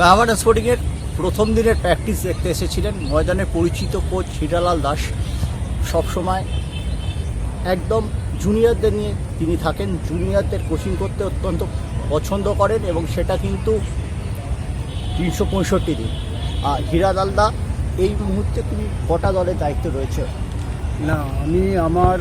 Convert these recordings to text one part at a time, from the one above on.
মেহাবাডা স্পোর্টিংয়ের প্রথম দিনের প্র্যাকটিস দেখতে এসেছিলেন ময়দানে পরিচিত কোচ হিরালাল দাস। সবসময় একদম জুনিয়রদের নিয়ে তিনি থাকেন। জুনিয়রদের কোচিং করতে অত্যন্ত পছন্দ করেন এবং সেটা কিন্তু তিনশো পঁয়ষট্টি দিন। আর হিরালাল দা এই মুহূর্তে তিনি কটা দলের দায়িত্ব রয়েছে? না আমি আমার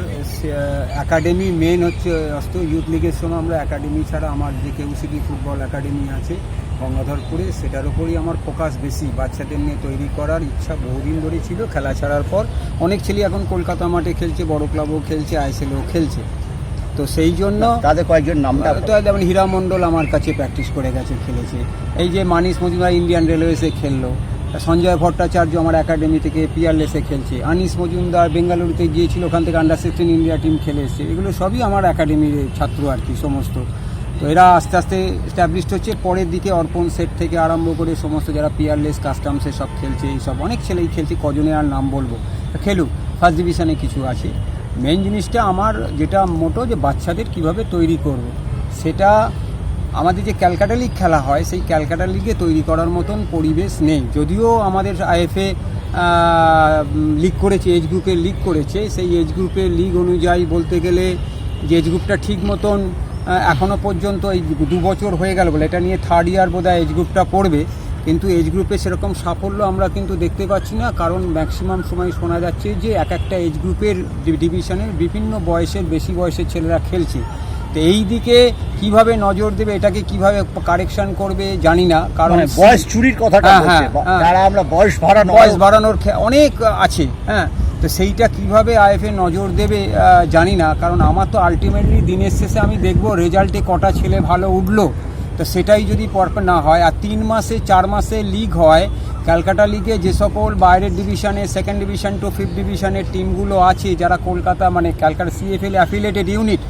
একাডেমি মেন হচ্ছে অস্ত ইউথ লিগের সময় আমরা একাডেমি ছাড়া আমার যে কেউসিটি ফুটবল একাডেমি আছে গঙ্গাধরপুরে সেটার উপরই আমার ফোকাস বেশি। বাচ্চাদের নিয়ে তৈরি করার ইচ্ছা বহুদিন ধরে ছিল। খেলা ছাড়ার পর অনেক ছেলে এখন কলকাতা মাঠে খেলছে বড় ক্লাবও খেলছে আইসেলও খেলছে। তো সেই জন্য তাদের কয়েকজন নামটা তো যেমন হীরা মণ্ডল আমার কাছে প্র্যাকটিস করে গেছে খেলেছে। এই যে মানিস মজুমদার ইন্ডিয়ান রেলওয়েসে খেললো। সঞ্জয় ভট্টাচার্য আমার একাডেমি থেকে পিয়ারলেসে খেলছে। আনিস মজুমদার বেঙ্গালুরুতে গিয়েছিল, ওখান থেকে আন্ডার সিক্সটিন ইন্ডিয়া টিম খেলে এসছে। এগুলো সবই আমার একাডেমির ছাত্র আর কি, সমস্ত। তো এরা আস্তে আস্তে স্ট্যাবলিশড হচ্ছে। পরের দিকে অর্পণ সেট থেকে আরম্ভ করে সমস্ত যারা পিয়ারলেস কাস্টমসে সব খেলছে এইসব অনেক ছেলেই খেলছে কজনের আর নাম বলব। খেলুক ফার্স্ট ডিভিশনে কিছু আছে। মেন জিনিসটা আমার যেটা মোটো যে বাচ্চাদের কীভাবে তৈরি করব, সেটা আমাদের যে ক্যালকাটা লিগ খেলা হয়, সেই ক্যালকাটা লিগে তৈরি করার মতন পরিবেশ নেই। যদিও আমাদের আইএফএ লিগ করেছে, এজ গ্রুপে লিগ করেছে, সেই এজ গ্রুপের লিগ অনুযায়ী বলতে গেলে যে এজ গ্রুপটা ঠিক মতন এখনও পর্যন্ত এই দু বছর হয়ে গেল বলে, এটা নিয়ে থার্ড ইয়ার বোধহয় এজ গ্রুপটা পড়বে। কিন্তু এজ গ্রুপে সেরকম সাফল্য আমরা কিন্তু দেখতে পাচ্ছি না, কারণ ম্যাক্সিমাম সময় শোনা যাচ্ছে যে এক একটা এজ গ্রুপের ডিভিশনের বিভিন্ন বয়সের, বেশি বয়সের ছেলেরা খেলছে। তো এই দিকে কীভাবে নজর দেবে এটাকে কীভাবে কারেকশন করবে জানি না কারণ মানে বয়স চুরির কথাটা হ্যাঁ, হ্যাঁ, হ্যাঁ। যারা আমরা বয়স বাড়ানো বয়স বাড়ানোর অনেক আছে হ্যাঁ তো সেইটা কীভাবে আইএফএ নজর দেবে জানি না কারণ আমার তো আলটিমেটলি দিনের শেষে আমি দেখব রেজাল্টে কটা ছেলে ভালো উঠল তো সেটাই যদি পরপর না হয় আর তিন মাসে চার মাসে লিগ হয় ক্যালকাটা লিগে যে সকল বাইরের ডিভিশনে সেকেন্ড ডিভিশন টু ফিফথ ডিভিশনের টিমগুলো আছে যারা কলকাতা মানে ক্যালকাটা সিএফএল অ্যাফিলেটেড ইউনিট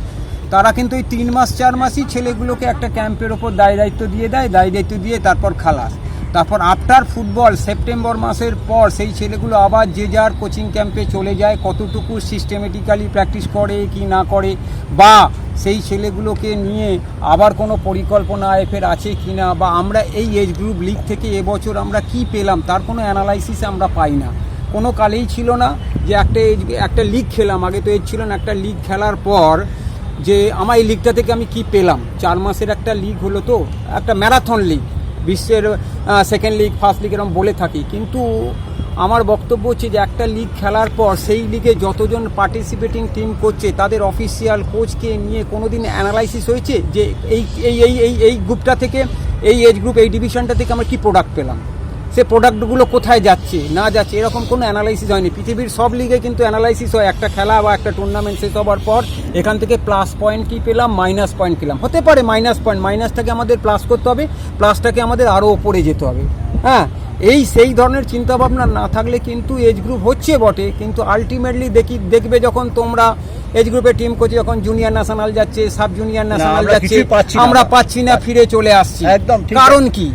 তারা কিন্তু এই তিন মাস, চার মাসই ছেলেগুলোকে একটা ক্যাম্পের ওপর দায় দায়িত্ব দিয়ে দেয়, দায় দায়িত্ব দিয়ে তারপর খালাস। তারপর আফটার ফুটবল সেপ্টেম্বর মাসের পর সেই ছেলেগুলো আবার যে যার কোচিং ক্যাম্পে চলে যায়, কতটুকু সিস্টেমেটিক্যালি প্র্যাকটিস করে, কি না করে, বা সেই ছেলেগুলোকে নিয়ে আবার কোনো পরিকল্পনা আইএফের আছে কি না বা আমরা এই এজ গ্রুপ লিগ থেকে এবছর আমরা কি পেলাম, তার কোনো অ্যানালাইসিস আমরা পাই না। কোনো কালেই ছিল না যে একটা age- একটা লিগ খেলাম। আগে তো এজ ছিল না, একটা লিগ খেলার পর যে আমার এই লিগটা থেকে আমি কি পেলাম? চার মাসের একটা লিগ হলো তো, একটা ম্যারাথন লিগ বিশ্বের সেকেন্ড লিগ ফার্স্ট লিগ এরকম বলে থাকি। কিন্তু আমার বক্তব্য হচ্ছে যে একটা লিগ খেলার পর সেই লিগে যতজন পার্টিসিপেটিং টিম করছে, তাদের অফিসিয়াল কোচকে নিয়ে কোনো দিন অ্যানালাইসিস হয়েছে যে এই এই এই এই গ্রুপটা থেকে, এই এজ গ্রুপ এই ডিভিশনটা থেকে আমরা কি প্রোডাক্ট পেলাম? সে প্রোডাক্টগুলো কোথায় যাচ্ছে না যাচ্ছে এরকম কোনো অ্যানালাইসিস হয়নি। পৃথিবীর সব লিগে কিন্তু অ্যানালাইসিস হয় একটা খেলা বা একটা টুর্নামেন্ট শেষ হওয়ার পর এখান থেকে প্লাস পয়েন্ট কি পেলাম মাইনাস পয়েন্ট পেলাম। হতে পারে মাইনাস পয়েন্ট মাইনাসটাকে আমাদের প্লাস করতে হবে প্লাসটাকে আমাদের আরও ওপরে যেতে হবে। হ্যাঁ এই সেই ধরনের চিন্তাভাবনা না থাকলে কিন্তু এজ গ্রুপ হচ্ছে বটে কিন্তু আলটিমেটলি দেখি দেখবে যখন তোমরা এজ গ্রুপে টিম করছে যখন জুনিয়র ন্যাশনাল যাচ্ছে সাব জুনিয়র ন্যাশনাল যাচ্ছে আমরা পাচ্ছি না ফিরে চলে আসছি। একদম কারণ কি?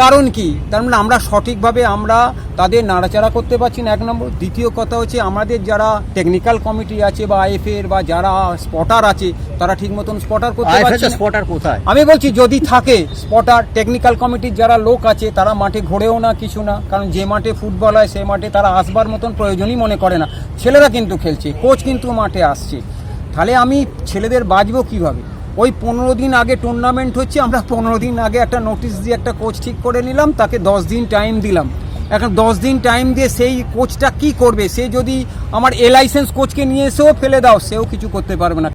কারণ কি? তার মানে আমরা সঠিকভাবে আমরা তাদের নাড়াচাড়া করতে পারছি না এক নম্বর। দ্বিতীয় কথা হচ্ছে আমাদের যারা টেকনিক্যাল কমিটি আছে বা আইএফএর বা যারা স্পটার আছে তারা ঠিক মতন স্পটার করতে পারছে স্পটার কোথায়? আমি বলছি যদি থাকে স্পটার টেকনিক্যাল কমিটির যারা লোক আছে তারা মাঠে ঘোরেও না কিছু না কারণ যে মাঠে ফুটবল হয় সে মাঠে তারা আসবার মতন প্রয়োজনই মনে করে না। ছেলেরা কিন্তু খেলছে কোচ কিন্তু মাঠে আসছে। তাহলে আমি ছেলেদের বাজবো কীভাবে? ওই পনেরো দিন আগে টুর্নামেন্ট হচ্ছে, আমরা পনেরো দিন আগে একটা নোটিশ দিয়ে একটা কোচ ঠিক করে নিলাম, তাকে দশ দিন টাইম দিলাম। এখন দশ দিন টাইম দিয়ে সেই কোচটা কি করবে? সে যদি আমার এ লাইসেন্স কোচকে নিয়ে এসেও ফেলে দাও, সেও কিছু করতে পারবে না।